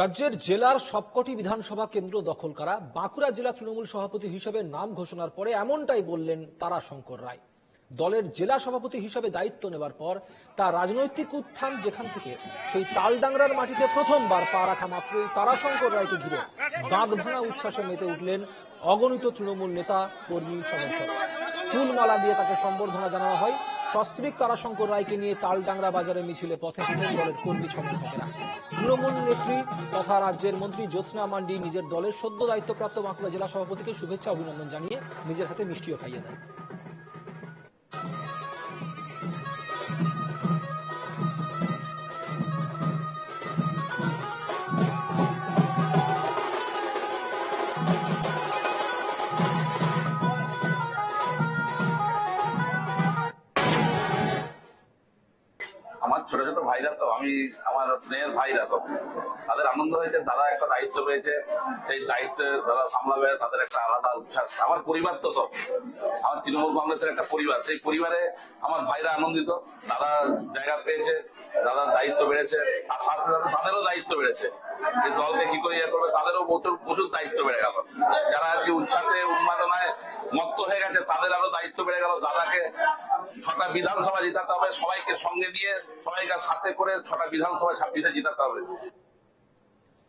রাজ্যের জেলার সবকটি বিধানসভা কেন্দ্র দখল করা বাঁকুড়া জেলা তৃণমূল সভাপতি হিসেবে নাম ঘোষণার পরে এমনটাই বললেন তারাশঙ্কর রায়। দলের জেলা সভাপতি হিসেবে দায়িত্ব নেবার পর তার রাজনৈতিক উত্থান যেখান থেকে, সেই তালডাংরার মাটিতে প্রথমবার পা রাখা মাত্রই তারাশঙ্কর রায়কে ঘিরে বাঁধ ভাঙা উচ্ছ্বাসে মেতে উঠলেন অগণিত তৃণমূল নেতা, কর্মী, সমর্থক। ফুলমালা দিয়ে তাকে সম্বর্ধনা জানানো হয়। সস্ত্রীক তারাশঙ্কর রায়কে নিয়ে তালডাংরা বাজারে মিছিলে পথে তৃণমূল দলের কর্মী সমর্থকেরা। তৃণমূল নেত্রী তথা রাজ্যের মন্ত্রী জ্যোৎস্না মান্ডি নিজের দলের সদ্য দায়িত্বপ্রাপ্ত বাঁকুড়া জেলা সভাপতিকে শুভেচ্ছা অভিনন্দন জানিয়ে নিজের হাতে মিষ্টিও খাইয়ে দেন। আমার ছোট ছোট ভাইরা তো, আমি আমার স্নেহের ভাইরা তো। তাদের আনন্দ হয়েছে দাদা একটা দায়িত্ব পেয়েছে। সেই দায়িত্বে দাদা সামলাবে, তাদের একটা আলাদা উচ্ছ্বাস। আমার পরিবার তো সব। আমার তৃণমূল কংগ্রেসের একটা পরিবার। সেই পরিবারে আমার ভাইরা আনন্দিত। দাদা জায়গা পেয়েছে দাদার দায়িত্ব বেড়েছে আর সাথে সাথে তাদেরও দায়িত্ব বেড়েছে। যে দলকে কি করে ইয়ে করবে, তাদেরও প্রচুর প্রচুর দায়িত্ব বেড়ে গেল। মত্ত হয়ে গেছে, তাদের আরও দায়িত্ব বেড়ে গেল। দাদাকে ছটা বিধানসভা জিতাতে হবে, সবাইকে সঙ্গে নিয়ে সবাইকে সাথে করে ছটা বিধানসভা ছাব্বিশে জিতাতে হবে।